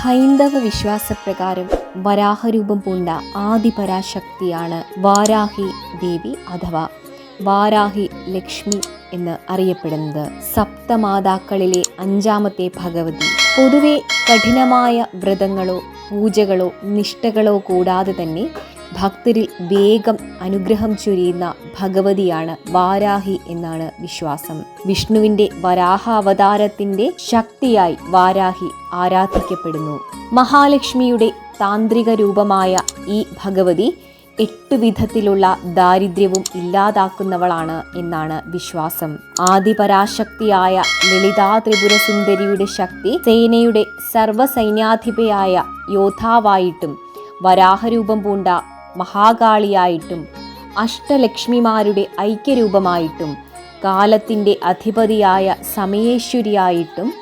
ഹൈന്ദവ വിശ്വാസപ്രകാരം വരാഹരൂപം പൂണ്ട ആദിപരാശക്തിയാണ് വാരാഹി ദേവി അഥവാ വാരാഹി ലക്ഷ്മി എന്ന് അറിയപ്പെടുന്നത്. സപ്തമാതാക്കളിലെ അഞ്ചാമത്തെ ഭഗവതി. പൊതുവെ കഠിനമായ വ്രതങ്ങളോ പൂജകളോ നിഷ്ഠകളോ കൂടാതെ തന്നെ ഭക്തരിൽ വേഗം അനുഗ്രഹം ചൊരിയുന്ന ഭഗവതിയാണ് വാരാഹി എന്നാണ് വിശ്വാസം. വിഷ്ണുവിന്റെ വരാഹ അവതാരത്തിന്റെ ശക്തിയായി വാരാഹി ആരാധിക്കപ്പെടുന്നു. മഹാലക്ഷ്മിയുടെ താന്ത്രിക രൂപമായ ഈ ഭഗവതി എട്ട് വിധത്തിലുള്ള ദാരിദ്ര്യവും ഇല്ലാതാക്കുന്നവളാണ് എന്നാണ് വിശ്വാസം. ആദിപരാശക്തിയായ ലളിതാ ത്രിപുര സുന്ദരിയുടെ ശക്തി സേനയുടെ സർവസൈന്യാധിപയായ യോദ്ധാവായിട്ടും വരാഹരൂപം പൂണ്ട മഹാകാളിയായിട്ടും അഷ്ടലക്ഷ്മിമാരുടെ ഐക്യരൂപമായിട്ടും കാലത്തിന്റെ അധിപതിയായ സമയേശ്വരിയായിട്ടും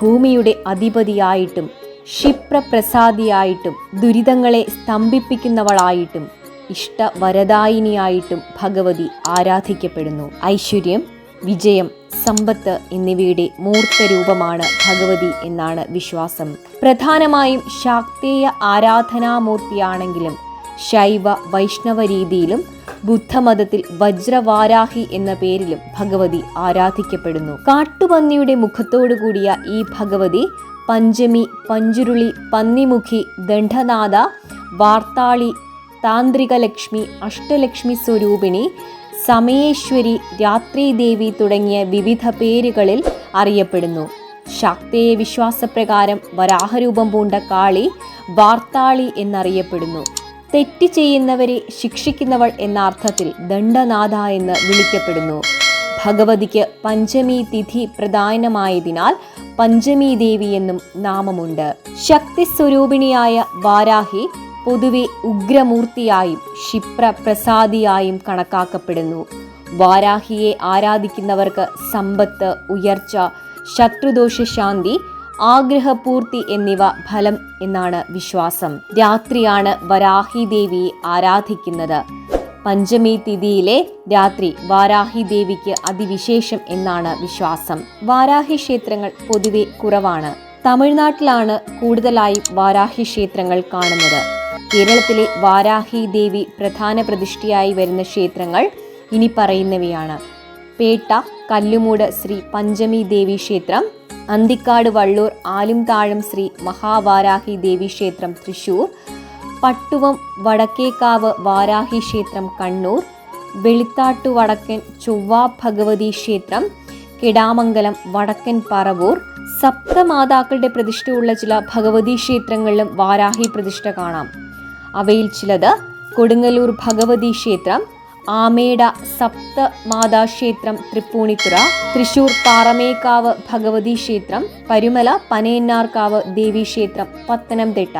ഭൂമിയുടെ അധിപതിയായിട്ടും ക്ഷിപ്രപ്രസാദിയായിട്ടും ദുരിതങ്ങളെ സ്തംഭിപ്പിക്കുന്നവളായിട്ടും ഇഷ്ടവരദായിനിയായിട്ടും ഭഗവതി ആരാധിക്കപ്പെടുന്നു. ഐശ്വര്യം വിജയം സമ്പത്ത് എന്നിവയുടെ മൂർത്തരൂപമാണ് ഭഗവതി എന്നാണ് വിശ്വാസം. പ്രധാനമായും ശാക്തേയ ആരാധനാമൂർത്തിയാണെങ്കിലും ശൈവ വൈഷ്ണവ രീതിയിലും ബുദ്ധമതത്തിൽ വജ്രവാരാഹി എന്ന പേരിലും ഭഗവതി ആരാധിക്കപ്പെടുന്നു. കാട്ടുപന്നിയുടെ മുഖത്തോടു കൂടിയ ഈ ഭഗവതി പഞ്ചമി പഞ്ചുരുളി പന്നിമുഖി ദണ്ഡനാഥ വാർത്താളി താന്ത്രിക ലക്ഷ്മി അഷ്ടലക്ഷ്മി സ്വരൂപിണി സമയേശ്വരി രാത്രിദേവി തുടങ്ങിയ വിവിധ പേരുകളിൽ അറിയപ്പെടുന്നു. ശാക്തേയ വിശ്വാസപ്രകാരം വരാഹരൂപം പൂണ്ട കാളി വാർത്താളി എന്നറിയപ്പെടുന്നു. തെറ്റ് ചെയ്യുന്നവരെ ശിക്ഷിക്കുന്നവൾ എന്ന അർത്ഥത്തിൽ ദണ്ഡനാഥ എന്ന് വിളിക്കപ്പെടുന്നു. ഭഗവതിക്ക് പഞ്ചമി തിഥി പ്രധാനമായതിനാൽ പഞ്ചമി ദേവി എന്നും നാമമുണ്ട്. ശക്തി സ്വരൂപിണിയായ വാരാഹി പൊതുവെ ഉഗ്രമൂർത്തിയായും ക്ഷിപ്ര പ്രസാദിയായും കണക്കാക്കപ്പെടുന്നു. വാരാഹിയെ ആരാധിക്കുന്നവർക്ക് സമ്പത്ത് ഉയർച്ച ശത്രുദോഷ ശാന്തി ആഗ്രഹപൂർത്തി എന്നിവ ഫലം എന്നാണ് വിശ്വാസം. രാത്രിയാണ് വരാഹി ദേവിയെ ആരാധിക്കുന്നത്. പഞ്ചമി തിഥിയിലെ രാത്രി വാരാഹി ദേവിക്ക് അതിവിശേഷം എന്നാണ് വിശ്വാസം. വാരാഹി ക്ഷേത്രങ്ങൾ പൊതുവെ കുറവാണ്. തമിഴ്നാട്ടിലാണ് കൂടുതലായി വാരാഹി ക്ഷേത്രങ്ങൾ കാണുന്നത്. കേരളത്തിലെ വാരാഹി ദേവി പ്രധാന പ്രതിഷ്ഠയായി വരുന്ന ക്ഷേത്രങ്ങൾ ഇനി പറയുന്നവയാണ് പേട്ട കല്ലുമൂട് ശ്രീ പഞ്ചമി ദേവി ക്ഷേത്രം അന്തിക്കാട് വള്ളൂർ ആലുംതാഴം ശ്രീ മഹാവാരാഹി ദേവി ക്ഷേത്രം തൃശൂർ പട്ടുവം വടക്കേക്കാവ് വാരാഹി ക്ഷേത്രം കണ്ണൂർ വെളിത്താട്ടു വടക്കൻ ചൊവ്വ ഭഗവതി ക്ഷേത്രം കിടാമംഗലം വടക്കൻ പറവൂർ സപ്തമാതാക്കളുടെ പ്രതിഷ്ഠയുള്ള ചില ഭഗവതി ക്ഷേത്രങ്ങളിലും വാരാഹി പ്രതിഷ്ഠ കാണാം. അവയിൽ ചിലത് കൊടുങ്ങല്ലൂർ ഭഗവതി ക്ഷേത്രം ആമേട സപ്ത മാതാക്ഷേത്രം തൃപ്പൂണിത്തുറ തൃശൂർ പാറമേക്കാവ് ഭഗവതി ക്ഷേത്രം പരുമല പനയന്നാർക്കാവ് ദേവീക്ഷേത്രം പത്തനംതിട്ട.